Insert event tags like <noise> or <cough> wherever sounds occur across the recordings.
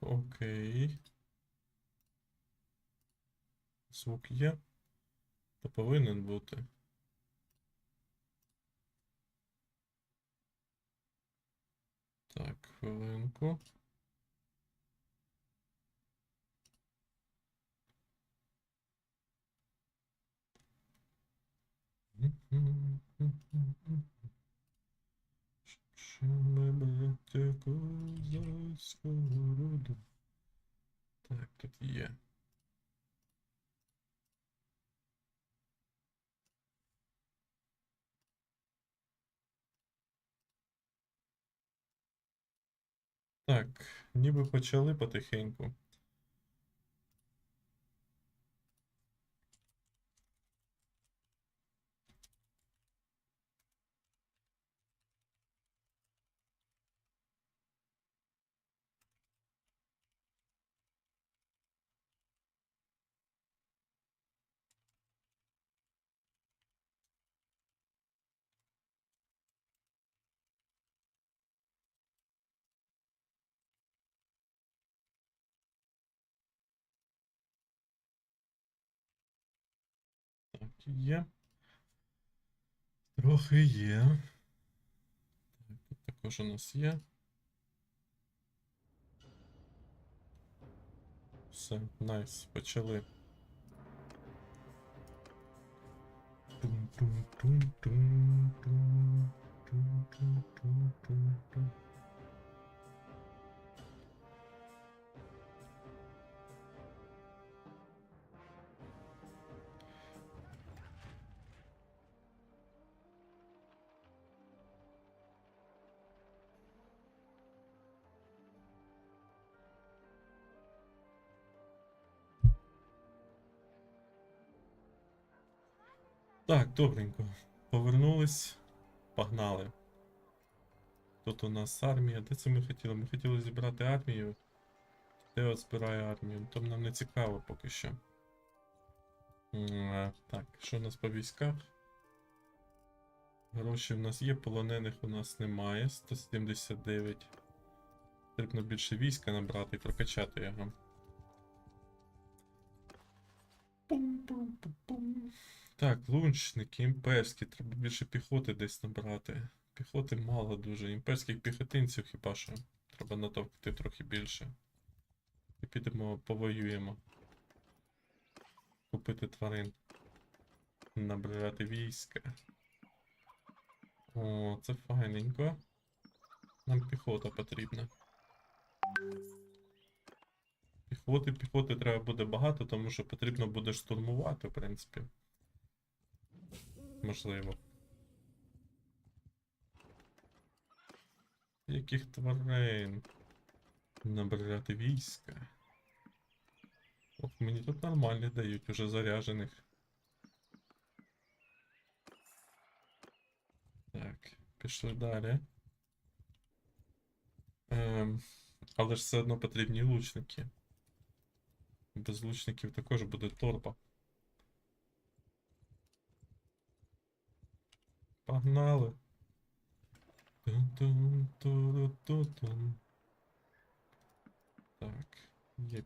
окей. Звук є. То повинен бути. Так, хвилинку. Що ми, браття, козацького роду? Так, тут є. Так, ніби почали потихеньку. Так, є. Трохи є. Тут також у нас є. Все, найс, почали. Тум-тум-тум-тум-тум-тум-тум-тум-тум. Так, добренько. Повернулись, погнали. Тут у нас армія. Де це ми хотіли? Ми хотіли зібрати армію. Де от збирає армію? Там нам не цікаво поки що. Так, що у нас по військах? Гроші в нас є, полонених у нас немає. 179. Потрібно більше війська набрати і прокачати його. Пум-пум-пум-пум. Так, лунчники імперські, треба більше піхоти десь набрати. Піхоти мало дуже. Імперських піхотинців хіба що. Треба натовкти трохи більше. І підемо повоюємо. Купити тварин. Набирати війська. О, це файненько. Нам піхота потрібна. Піхоти, піхоти треба буде багато, тому що потрібно буде штурмувати, в принципі. Можливо. Яких тварин? Набирати війська. Ох, мені тут нормальні дають, уже заряжених. Так, пішли далі. Ем, але ж все одно потрібні лучники. Без лучників також буде торба. Погнали. Так, є.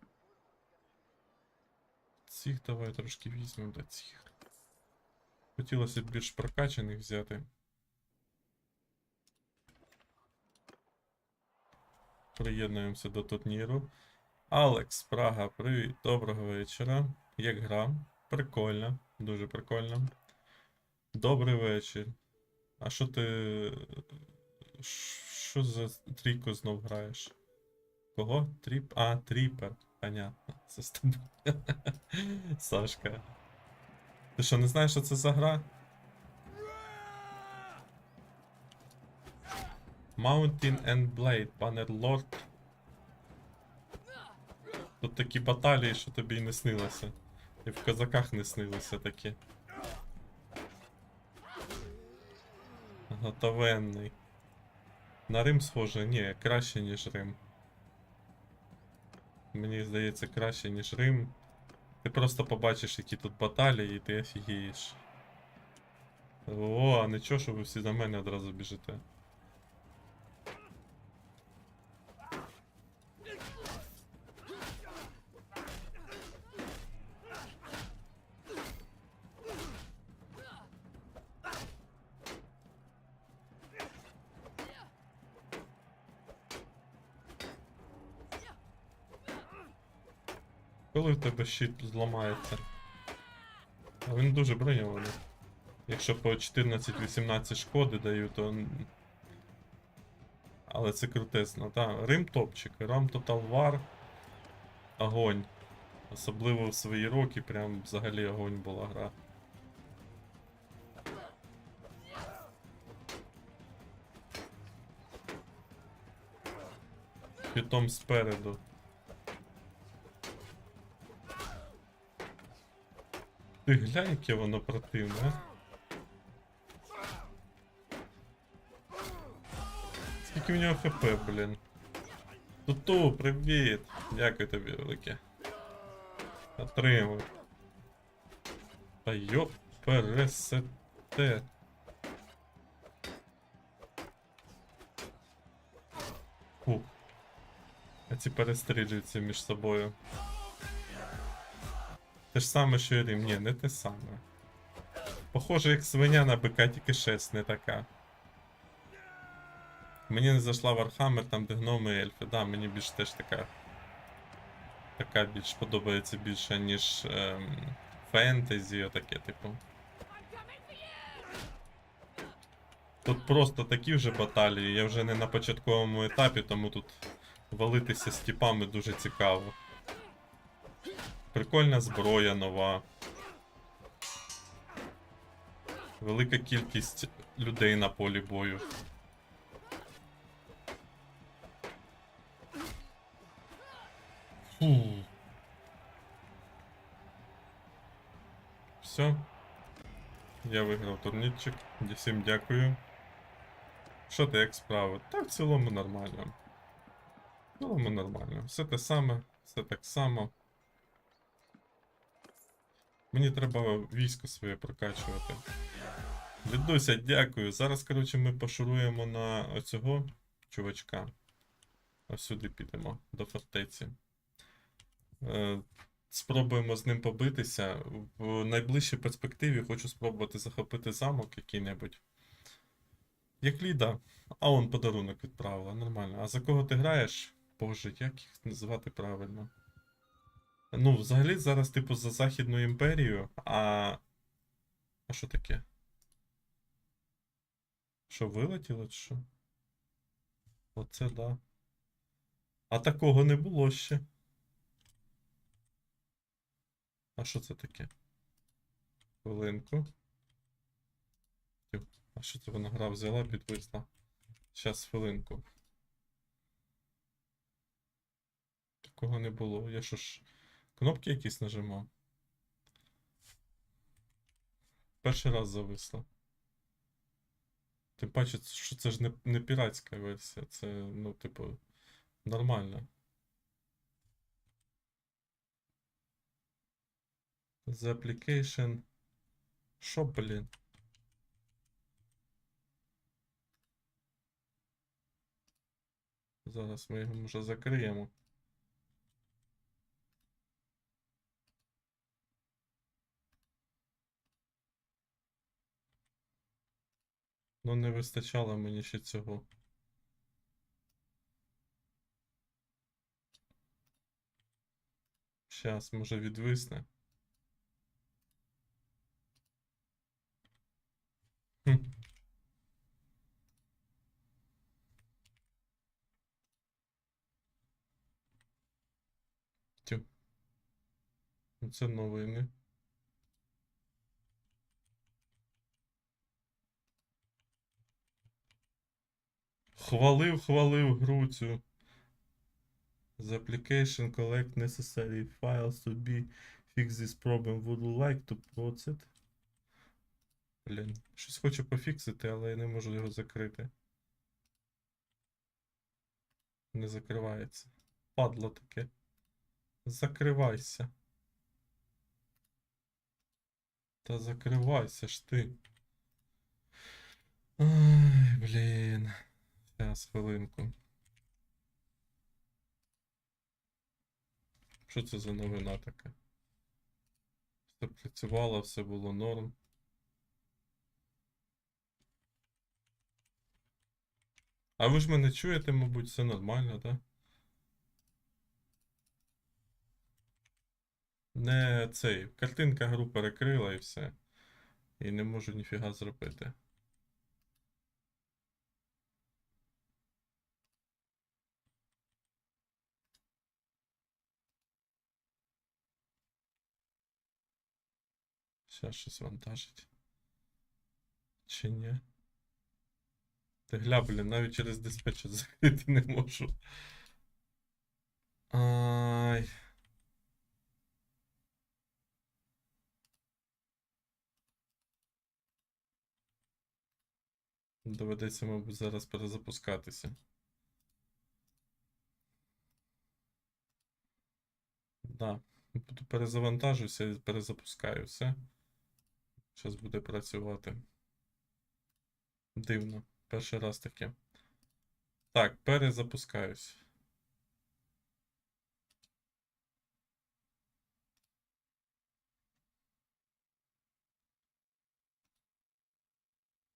Цих давай трошки візьмемо до цих. Хотілося б більш прокачаних взяти. Приєднуємося до турніру. Алекс, Прага, привіт, доброго вечора. Як гра? Прикольно, дуже прикольно. Добрий вечір. А що ти. Що за трійку знов граєш? Кого? Тріп? А, тріпер. Понятно. Це з тобою. <laughs> Сашка. Ти що, не знаєш, що це за гра? Mountain and Blade, Bannerlord. Тут такі баталії, що тобі й не снилося. І в козаках не снилося такі. Готовенний. На Рим схоже, ні, краще, ніж Рим. Мені здається, краще, ніж Рим. Ти просто побачиш, які тут баталії, і ти офігієш. О, а нічого, що ви всі на мене одразу біжите. Коли в тебе щит зламається? А він дуже броньований. Якщо по 14-18 шкоди даю, то. Але це крутесно, так. Рим топчик, Рам Total War. Огонь. Особливо в свої роки, прям взагалі огонь була гра. Питом спереду. Ти глянь, яке воно противне? Скільки в нього хп, блін. Туту, привіт! Дякую тобі, велике. Отримуй. Та йоп, пересете. Фух. А ці перестрілюються між собою. Те ж саме, що і Рим. Ні, не те саме. Похоже, як свиня на бика, тільки шесть не така. Мені не зайшла Вархаммер, там де гноми і ельфи. Да, мені більш теж така. Така більш подобається більше, ніж ем, фентезі, отаке, типу. Тут просто такі вже баталії, я вже не на початковому етапі, тому тут валитися з тіпами дуже цікаво. Прикольна зброя нова. Велика кількість людей на полі бою. Фу. Все. Я виграв турнірчик. Всім дякую. Що ти як справи? Та в цілому нормально. В цілому нормально. Все те саме, все так само. Мені треба військо своє прокачувати. Дідуся, дякую. Зараз, коротше, ми пошуруємо на оцього чувачка. Ось сюди підемо, до фортеці. Е, спробуємо з ним побитися. В найближчій перспективі хочу спробувати захопити замок який-небудь. Як Ліда. А он подарунок відправила, нормально. А за кого ти граєш? Боже, як їх називати правильно? Ну, взагалі зараз, типу, за Західну імперію, а. А що таке? Що, вилетіло чи що? Оце да. А такого не було ще. А що це таке? Хвилинку. А що це вона гра взяла, підвисла? Щас хвилинку. Такого не було. Я що ж. Кнопки якісь нажимав. Перший раз зависло. Тим паче, що це ж не, не піратська версія, це, ну, типу, нормально. The application. Що, блін? Зараз ми його може закриємо. Ну, не вистачало мені ще цього. Щас, може відвисне. Хм. Тю. Ну, Це новини. Хвалив, хвалив гру цю. The application collect necessary files to be fix this problem. Would like to process? Блін, щось хочу пофіксити, але я не можу його закрити. Не закривається. Падло таке. Закривайся. Та закривайся ж ти. Ай, блін. Зараз, хвилинку. Що це за новина така? Все працювало, все було норм. А ви ж мене чуєте, мабуть, все нормально, так? Не цей. Картинка гру перекрила і все. І не можу ніфіга зробити. Зараз щось вантажить. Чи ні? Ти гля, блін, навіть через диспетчер <laughs> закрити не можу. Ай. Доведеться, мабуть, зараз перезапускатися. Да. Буду перезавантажуся і перезапускаю все. Зараз буде працювати. Дивно. Перший раз таке. Так, перезапускаюсь.